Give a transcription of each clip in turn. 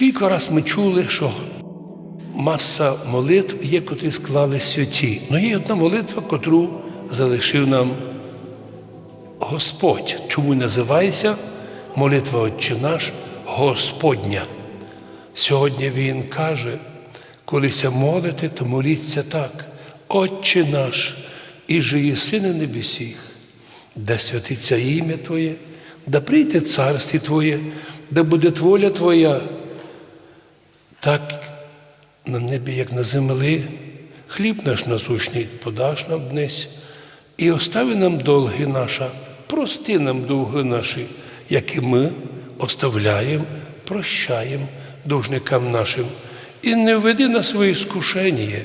Скільки раз ми чули, що маса молитв є, котрі склали святі. Ну є одна молитва, котру залишив нам Господь. Чому називається молитва Отче наш Господня? Сьогодні Він каже, колися молите, то моліться так. Отче наш, і же єси на небесіх, да святиться ім'я Твоє, да прийде царство Твоє, да буде воля Твоя, так на небі, як на землі, хліб наш насущний подаш нам днес, і остави нам долги наша, прости нам довги наші, які ми оставляємо, прощаємо должникам нашим. І не введи на своє іскушення,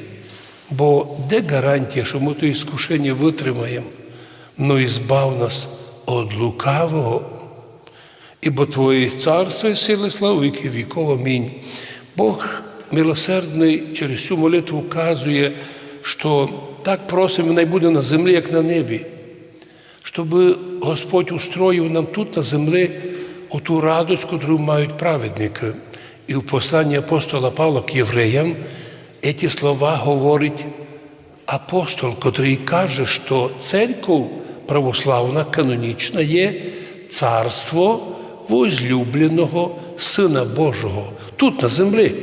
бо де гарантія, що ми то іскушення витримаємо, ну і збав нас від лукавого, ібо Твоє царство і сили слава віки віков. Амінь. Бог милосердний через цю молитву вказує, що так просимо, най буде на землі, як на небі. Щоб Господь устроїв нам тут на землі оту радость, яку мають праведники. І в посланні апостола Павла к євреям ці слова говорить апостол, котрий каже, що церква православна, канонічна є царство возлюбленого Сина Божого тут на землі.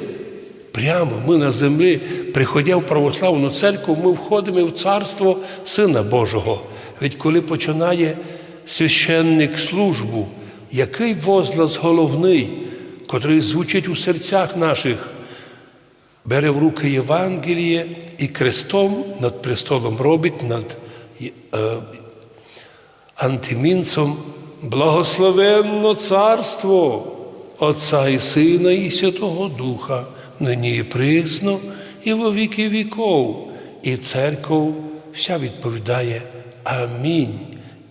Прямо ми на землі, приходя в православну церкву, ми входимо в царство Сина Божого. Ведь коли починає священник службу, який возглас головний, котрий звучить у серцях наших, бере в руки Євангеліє і крестом над престолом робить над е, антимінцем благословенно царство Отця і Сина, і Святого Духа, нині і присно, і во віки віков. І церков вся відповідає Амінь.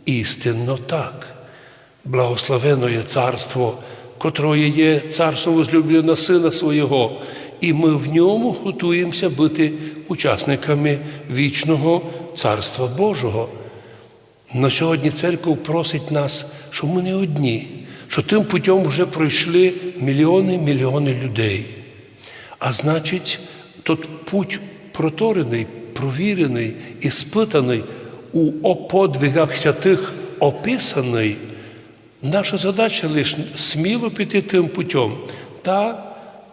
Істинно так. Благословено є царство, котроє є царство возлюблено Сина Свого, і ми в ньому готуємося бути учасниками вічного Царства Божого. На сьогодні церква просить нас, що ми не одні, що тим путем вже пройшли мільйони мільйони людей. А значить, тот путь проторений, провірений, іспитаний, у подвигах святих описаний. Наша задача лише сміло піти тим путем. Та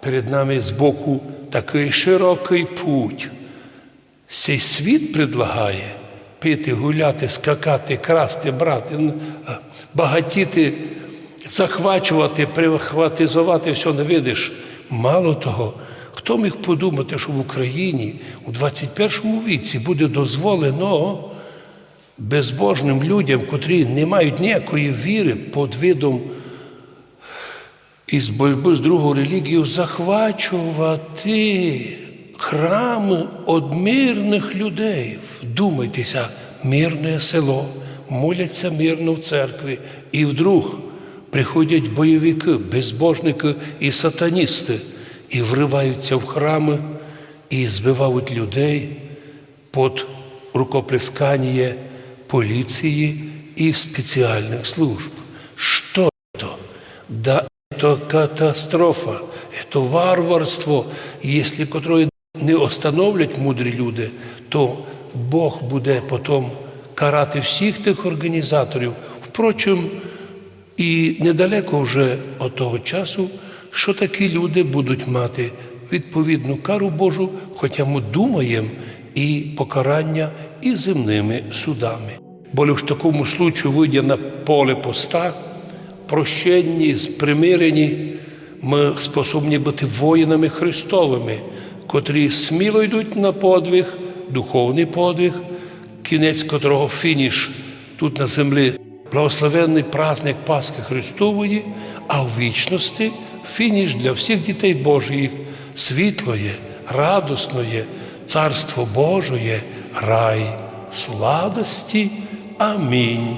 перед нами збоку такий широкий путь. Цей світ предлагає пити, гуляти, скакати, красти, брати, багатіти, захвачувати, приватизувати, все не видиш. Мало того, хто міг подумати, що в Україні у 21 віці буде дозволено безбожним людям, котрі не мають ніякої віри під видом із боротьби з другою релігією, захвачувати храми од мирних людей. Вдумайтеся, мирне село, моляться мирно в церкві, і вдруг приходять бойовики, безбожники і сатаністи, і вриваються в храми і збивають людей під рукоплескання полиции и специальных служб. Что это? Да это катастрофа, это варварство. Если которое не остановлять мудрі люди, то Бог буде потім карати всіх тих організаторів. Впрочем, і недалеко вже від того часу, що такі люди будуть мати відповідну кару Божу, хоча ми думаємо і покарання і земними судами. Бо в такому случаю, вийдя на поле поста, прощенні, примирені, ми способні бути воїнами Христовими, котрі сміло йдуть на подвиг, духовний подвиг, кінець котрого фініш тут на землі, благословенний праздник Пасхи Христової, а в вічності фініш для всіх дітей Божих, світлоє, радосноє, Царство Божоє, рай, сладості. Амінь.